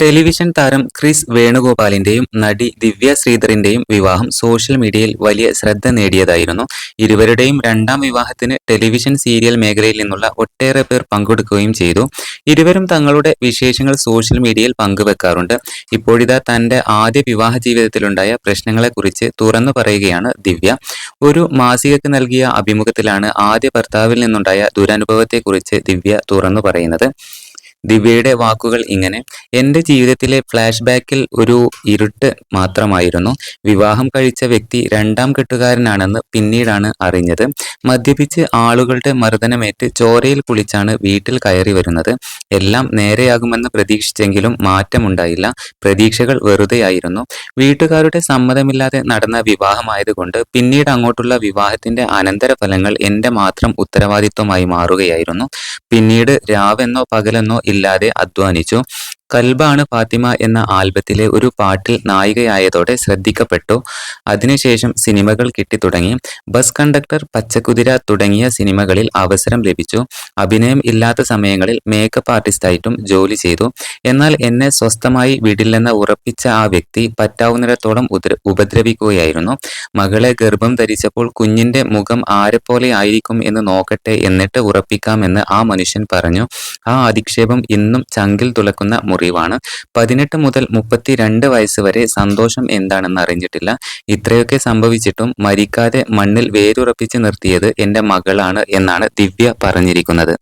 Television താരം Chris വേണുഗോപാലിന്റെയും നടി ദിവ്യ ശ്രീധറിന്റെയും വിവാഹം സോഷ്യൽ മീഡിയയിൽ വലിയ ശ്രദ്ധ നേടിയതായിരുന്നു. ഇരുവരുടെയും രണ്ടാം വിവാഹത്തിന് ടെലിവിഷൻ സീരിയൽ മേഖലയിൽ നിന്നുള്ള ഒട്ടേറെ പേർ പങ്കെടുക്കുകയും ചെയ്തു. ഇരുവരും തങ്ങളുടെ വിശേഷങ്ങൾ സോഷ്യൽ മീഡിയയിൽ പങ്കുവെക്കാറുണ്ട്. ഇപ്പോഴിതാ തന്റെ ആദ്യ വിവാഹ ജീവിതത്തിലുണ്ടായ പ്രശ്നങ്ങളെക്കുറിച്ച് തുറന്നു പറയുകയാണ് ദിവ്യ. ഒരു മാസികയ്ക്ക് നൽകിയ അഭിമുഖത്തിലാണ് ആദ്യ ഭർത്താവിൽ നിന്നുണ്ടായ ദുരനുഭവത്തെക്കുറിച്ച് ദിവ്യ തുറന്നു പറയുന്നത്. ദിവ്യയുടെ വാക്കുകൾ ഇങ്ങനെ എന്റെ ജീവിതത്തിലെ ഫ്ലാഷ് ബാക്കിൽ ഒരു ഇരുട്ട് മാത്രമായിരുന്നു. വിവാഹം കഴിച്ച വ്യക്തി രണ്ടാം കെട്ടുകാരനാണെന്ന് പിന്നീടാണ് അറിഞ്ഞത്. മദ്യപിച്ച് ആളുകളുടെ മർദ്ദനമേറ്റ് ചോരയിൽ കുളിച്ചാണ് വീട്ടിൽ കയറി വരുന്നത്. എല്ലാം നേരെയാകുമെന്ന് പ്രതീക്ഷിച്ചെങ്കിലും മാറ്റമുണ്ടായില്ല. പ്രതീക്ഷകൾ വെറുതെയായിരുന്നു. വീട്ടുകാരുടെ സമ്മതമില്ലാതെ നടന്ന വിവാഹമായതുകൊണ്ട് പിന്നീട് അങ്ങോട്ടുള്ള വിവാഹത്തിന്റെ അനന്തരഫലങ്ങൾ എന്റെ മാത്രം ഉത്തരവാദിത്വമായി മാറുകയായിരുന്നു. പിന്നീട് രാവെന്നോ പകലെന്നോ ഇല്ലാതെ അധ്വാനിച്ചു. കൽബാണ് ഫാത്തിമ എന്ന ആൽബത്തിലെ ഒരു പാട്ടിൽ നായികയായതോടെ ശ്രദ്ധിക്കപ്പെട്ടു. അതിനുശേഷം സിനിമകൾ കിട്ടിത്തുടങ്ങി. ബസ് കണ്ടക്ടർ പച്ചക്കുതിര തുടങ്ങിയ സിനിമകളിൽ അവസരം ലഭിച്ചു. അഭിനയം ഇല്ലാത്ത സമയങ്ങളിൽ മേക്കപ്പ് ആർട്ടിസ്റ്റായിട്ടും ജോലി ചെയ്തു. എന്നാൽ എന്നെ സ്വസ്ഥമായി വിടില്ലെന്ന ഉറപ്പിച്ച ആ വ്യക്തി പറ്റാവുന്നിടത്തോളം ഉപദ്രവിക്കുകയായിരുന്നു. മകളെ ഗർഭം ധരിച്ചപ്പോൾ കുഞ്ഞിന്റെ മുഖം ആരെപ്പോലെ ആയിരിക്കും എന്ന് നോക്കട്ടെ എന്നിട്ട് ഉറപ്പിക്കാമെന്ന് ആ മനുഷ്യൻ പറഞ്ഞു. ആ അധിക്ഷേപം ഇന്നും ചങ്കിൽ തുളക്കുന്ന മുറിവാണ്. പതിനെട്ട് മുതൽ മുപ്പത്തിരണ്ട് വയസ്സ് വരെ സന്തോഷം എന്താണെന്ന് അറിഞ്ഞിട്ടില്ല. ഇത്രയൊക്കെ സംഭവിച്ചിട്ടും മരിക്കാതെ മണ്ണിൽ വേരുറപ്പിച്ച് നിർത്തിയത് എന്റെ മകളാണ് എന്നാണ് ദിവ്യ പറഞ്ഞിരിക്കുന്നത്.